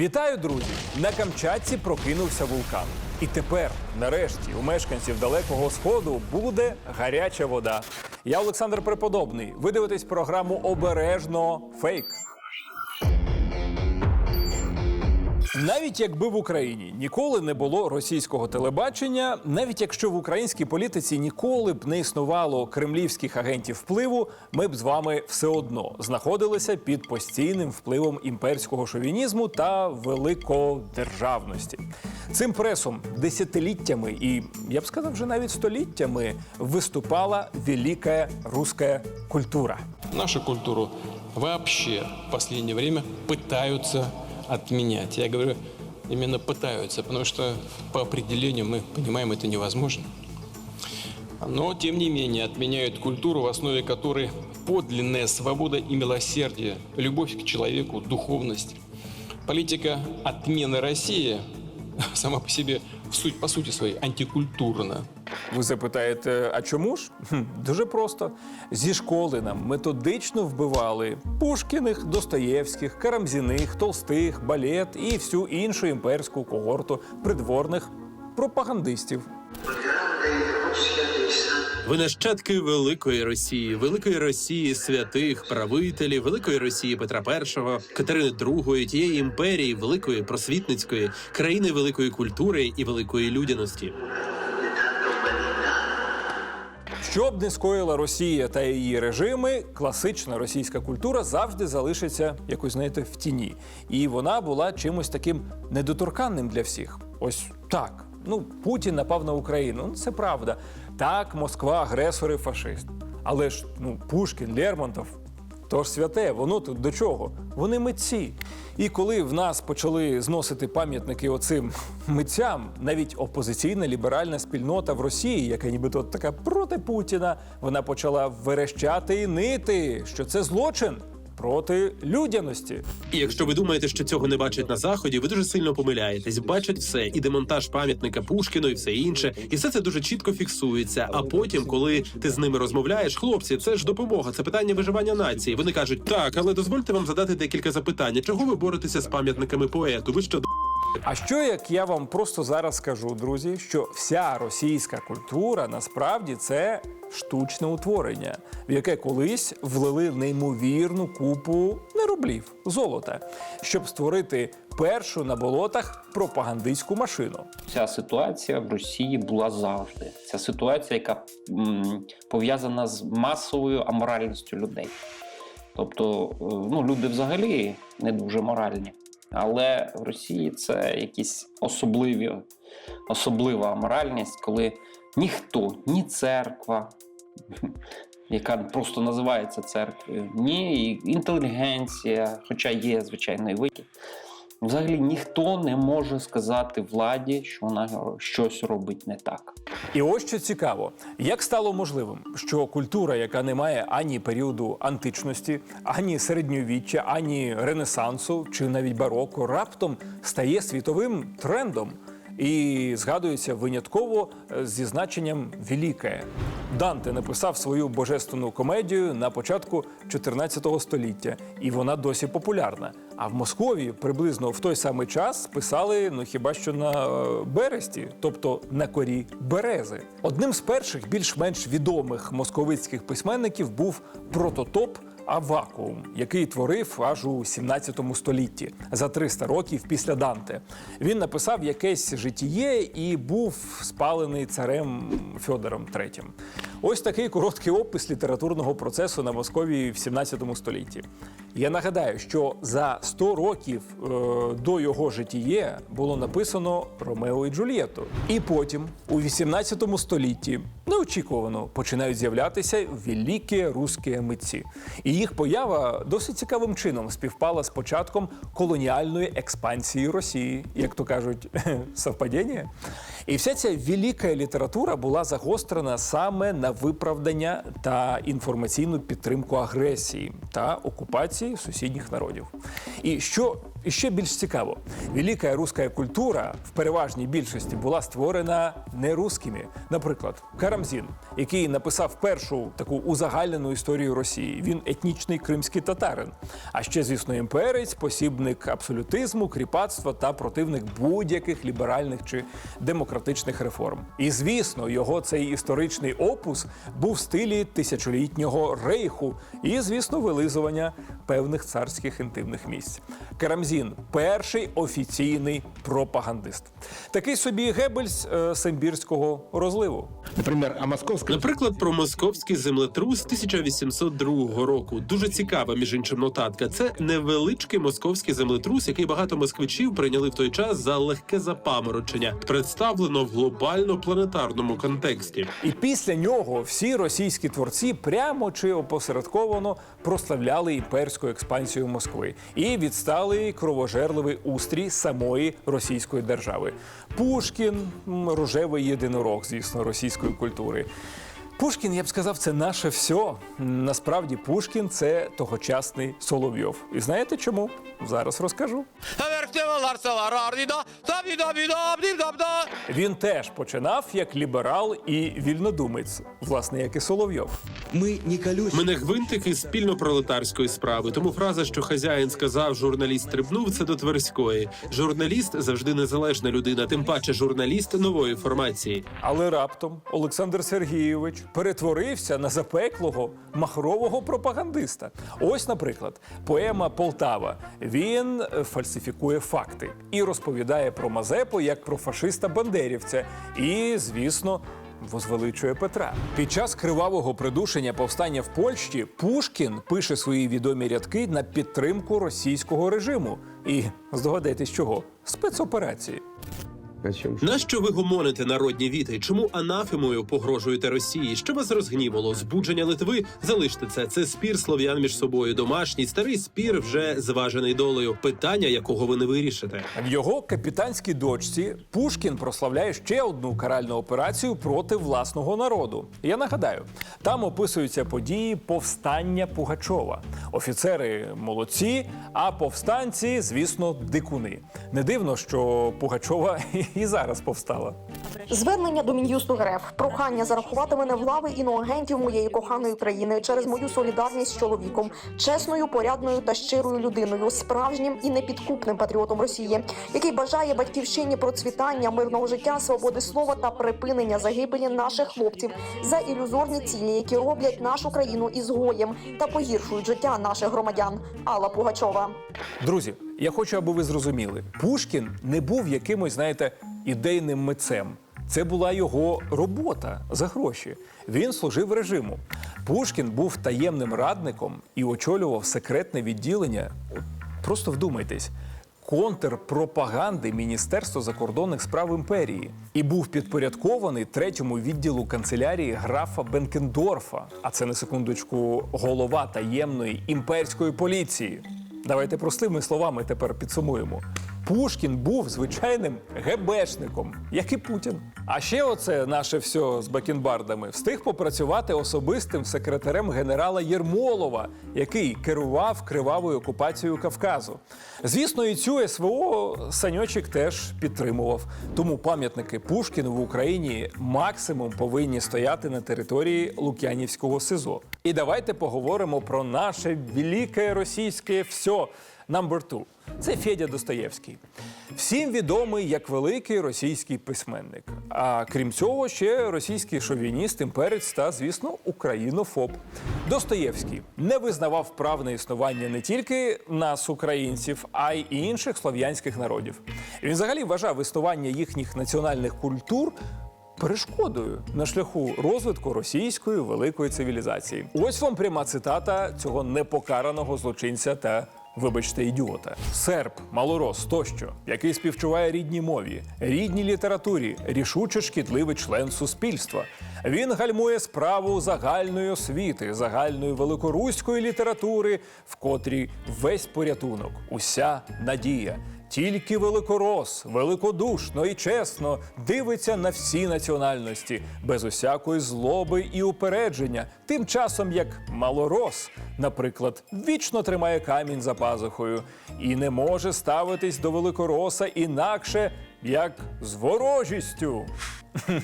Вітаю, друзі! На Камчатці прокинувся вулкан. І тепер, нарешті, у мешканців далекого сходу буде гаряча вода. Я Олександр Преподобний. Ви дивитесь програму Обережно фейк. Навіть якби в Україні ніколи не було російського телебачення, навіть якщо в українській політиці ніколи б не існувало кремлівських агентів впливу, ми б з вами все одно знаходилися під постійним впливом імперського шовінізму та великодержавності. Цим пресом десятиліттями і я б сказав, вже навіть століттями виступала велика руська культура. Нашу культуру вообще в последнее время пытаются отменять. Я говорю именно пытаются, потому что по определению мы понимаем, это невозможно. Но, тем не менее, отменяют культуру, в основе которой подлинная свобода и милосердие, любовь к человеку, духовность. Политика отмены России сама по себе, в суть, по сути своей, антикультурна. Ви запитаєте, а чому ж? Хм, дуже просто. Зі школи нам методично вбивали Пушкіних, Достоєвських, Карамзіних, Толстих, балет і всю іншу імперську когорту придворних пропагандистів. Ви нащадки великої Росії, великої Росії святих правителів, великої Росії Петра І, Катерини II, тієї імперії, великої просвітницької, країни великої культури і великої людяності. Що б не скоїла Росія та її режими, класична російська культура завжди залишиться якось знаєте в тіні. І вона була чимось таким недоторканним для всіх. Ось так. Ну, Путін напав на Україну. Ну, це правда. Так, Москва, агресори, фашист. Але ж ну, Пушкін, Лермонтов, то ж святе, воно тут до чого? Вони митці. І коли в нас почали зносити пам'ятники оцим митцям, навіть опозиційна ліберальна спільнота в Росії, яка нібито така проти Путіна, вона почала верещати і нити, що це злочин проти людяності. І якщо ви думаєте, що цього не бачать на заході, ви дуже сильно помиляєтесь. Бачать все, і демонтаж пам'ятника Пушкіну, і все інше, і все це дуже чітко фіксується. А потім, коли ти з ними розмовляєш, хлопці, це ж допомога, це питання виживання нації. Вони кажуть, так, але дозвольте вам задати декілька запитань. Чого ви боретеся з пам'ятниками поету? Ви що А що як я вам просто зараз скажу, друзі, що вся російська культура насправді це штучне утворення, в яке колись влили неймовірну купу не рублів, золота, щоб створити першу на болотах пропагандистську машину. Ця ситуація в Росії була завжди. Ця ситуація, яка пов'язана з масовою аморальністю людей. Тобто, е, ну, люди взагалі не дуже моральні. Але в Росії це якісь особливі, особлива аморальність, коли ніхто, ні церква, яка просто називається церквою, ні інтелігенція, хоча є, звичайно, і викид. Взагалі ніхто не може сказати владі, що вона щось робить не так. І ось що цікаво, як стало можливим, що культура, яка не має ані періоду античності, ані середньовіччя, ані ренесансу чи навіть бароко, раптом стає світовим трендом. І згадується винятково е, зі значенням «велике». Данте написав свою божественну комедію на початку 14 століття, і вона досі популярна. А в Московії приблизно в той самий час писали ну хіба що на е, бересті, тобто на корі берези. Одним з перших більш-менш відомих московицьких письменників був прототоп Авакуум, який творив аж у 17 столітті за 300 років після Данте. Він написав якесь житіє і був спалений царем Фьодором III. Ось такий короткий опис літературного процесу на Московії в 17 столітті. Я нагадаю, що за 100 років е, до його житіє було написано Ромео і Джульєту. І потім, у 18 столітті, неочікувано починають з'являтися великі русські митці. І їх поява досить цікавим чином співпала з початком колоніальної експансії Росії, як то кажуть, совпадіння. І вся ця велика література була загострена саме на виправдання та інформаційну підтримку агресії та окупації сусідніх народів. І що І ще більш цікаво, велика руська культура в переважній більшості була створена не русскими. Наприклад, Карамзін, який написав першу таку узагальнену історію Росії. Він етнічний кримський татарин. А ще, звісно, імперець, посібник абсолютизму, кріпацтва та противник будь-яких ліберальних чи демократичних реформ. І звісно, його цей історичний опус був в стилі тисячолітнього рейху і, звісно, вилизування певних царських інтимних місць. Карамзін перший офіційний пропагандист. Такий собі Геббельс е, Симбірського розливу. Например, о московском Наприклад, про московський землетрус 1802 року. Дуже цікава, між іншим, нотатка. Це невеличкий московський землетрус, який багато москвичів прийняли в той час за легке запаморочення, представлено в глобально-планетарному контексті. І після нього всі російські творці прямо чи опосередковано прославляли імперську експансію Москви і відсталий кровожерливий устрій самої російської держави. Пушкін, рожевий єдинорог, звісно, російської культури. Пушкін, я б сказав, це наше все. Насправді, Пушкін це тогочасний Соловйов. І знаєте чому? Зараз розкажу. Він теж починав як ліберал і вільнодумець, власне, як і Соловйов. мы не колючие. Ми не гвинтики спільно-пролетарської справи. Тому фраза, що хазяїн сказав, журналіст стрибнув, це до Тверської. Журналіст завжди незалежна людина, тим паче журналіст нової формації. Але раптом Олександр Сергійович перетворився на запеклого махрового пропагандиста. Ось, наприклад, поема Полтава. Він е, факти і розповідає про Мазепу як про фашиста бандерівця. І, звісно. Возвеличує Петра під час кривавого придушення повстання в Польщі Пушкін пише свої відомі рядки на підтримку російського режиму. І здогадайтесь чого? Спецоперації. Нащо ви гомоните народні віти? Чому анафемою погрожуєте Росії? Що вас розгнівало? Збудження Литви? Залиште це. Це спір слов'ян між собою. Домашній старий спір вже зважений долею. Питання, якого ви не вирішите. В його капітанській дочці Пушкін прославляє ще одну каральну операцію проти власного народу. Я нагадаю, там описуються події повстання Пугачова. Офіцери молодці, а повстанці, звісно, дикуни. Не дивно, що Пугачова і зараз повстала. Звернення до Мін'юсту РФ. Прохання зарахувати мене в лави іноагентів моєї коханої країни через мою солідарність з чоловіком, чесною, порядною та щирою людиною, справжнім і непідкупним патріотом Росії, який бажає батьківщині процвітання, мирного життя, свободи слова та припинення загибелі наших хлопців за ілюзорні цілі, які роблять нашу країну ізгоєм та погіршують життя наших громадян. Алла Пугачова. Друзі, я хочу, аби ви зрозуміли, Пушкін не був якимось, знаєте, ідейним митцем. Це була його робота за гроші. Він служив режиму. Пушкін був таємним радником і очолював секретне відділення. Просто вдумайтесь. Контрпропаганди Міністерства закордонних справ імперії і був підпорядкований третьому відділу канцелярії графа Бенкендорфа. А це на секундочку голова таємної імперської поліції. Давайте простими словами тепер підсумуємо. Пушкін був звичайним ГБшником, як і Путін. А ще оце наше все з бакенбардами встиг попрацювати особистим секретарем генерала Єрмолова, який керував кривавою окупацією Кавказу. Звісно, і цю СВО Саньочик теж підтримував. Тому пам'ятники Пушкіну в Україні максимум повинні стояти на території Лук'янівського СИЗО. І давайте поговоримо про наше велике російське все number two. Це Федя Достоєвський. Всім відомий як великий російський письменник. А крім цього, ще російський шовініст, імперець та, звісно, українофоб. Достоєвський не визнавав прав на існування не тільки нас, українців, а й інших слов'янських народів. Він взагалі вважав існування їхніх національних культур перешкодою на шляху розвитку російської великої цивілізації. Ось вам пряма цитата цього непокараного злочинця та. Вибачте, ідіота, серб, малорос тощо, який співчуває рідній мові, рідній літературі, рішуче шкідливий член суспільства. Він гальмує справу загальної освіти, загальної великоруської літератури, в котрій весь порятунок, уся надія. Тільки великорос, великодушно і чесно дивиться на всі національності, без усякої злоби і упередження. Тим часом як малорос, наприклад, вічно тримає камінь за пазухою і не може ставитись до великороса інакше, як з ворожістю.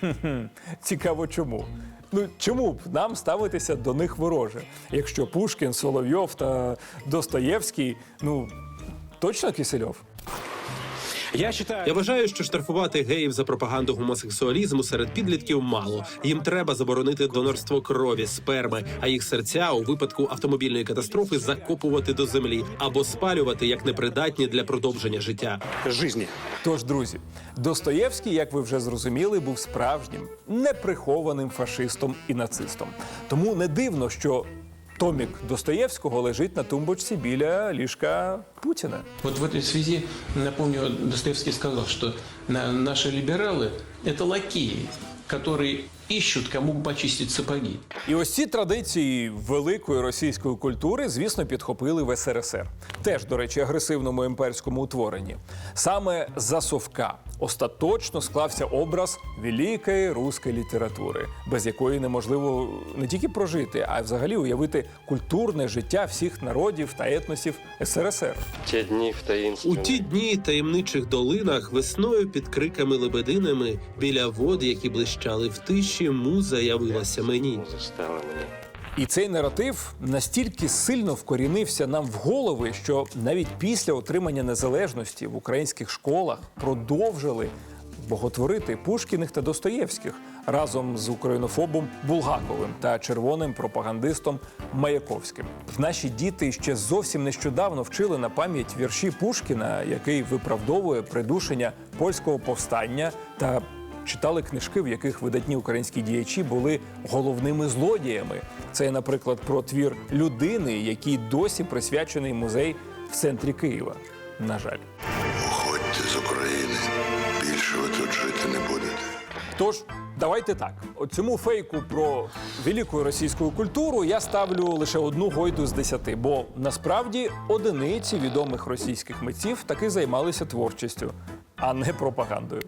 Цікаво, чому. Ну чому б нам ставитися до них вороже? Якщо Пушкін, Соловйов та Достоєвський, ну точно Кисельов? Я считаю... Я вважаю, що штрафувати геїв за пропаганду гомосексуалізму серед підлітків мало. Їм треба заборонити донорство крові, сперми, а їх серця у випадку автомобільної катастрофи закопувати до землі або спалювати як непридатні для продовження життя. жизни. Тож, друзі, Достоєвський, як ви вже зрозуміли, був справжнім неприхованим фашистом і нацистом. Тому не дивно, що томік Достоєвського лежить на тумбочці біля ліжка Путіна. Вот в этой связи, напомню, Достоевский сказал, что на- наши либералы – это лакеи, ищут, кому бы почистить сапоги. І ось ці традиції великої російської культури, звісно, підхопили в СРСР. Теж, до речі, агресивному імперському утворенні. Саме за Совка остаточно склався образ великої руської літератури, без якої неможливо не тільки прожити, а й взагалі уявити культурне життя всіх народів та етносів СРСР. Те дни в У ті дні таємничих долинах весною під криками лебединами біля вод, які блищали в тиші, муза явилася мені. І цей наратив настільки сильно вкорінився нам в голови, що навіть після отримання незалежності в українських школах продовжили боготворити Пушкіних та Достоєвських разом з українофобом Булгаковим та червоним пропагандистом Маяковським. Наші діти ще зовсім нещодавно вчили на пам'ять вірші Пушкіна, який виправдовує придушення польського повстання та читали книжки, в яких видатні українські діячі були головними злодіями. Це, наприклад, про твір людини, який досі присвячений музей в центрі Києва. На жаль. Уходьте з України. Більше ви тут жити не будете. Тож, давайте так. Цьому фейку про велику російську культуру я ставлю лише одну гойду з десяти, бо насправді одиниці відомих російських митців таки займалися творчістю, а не пропагандою.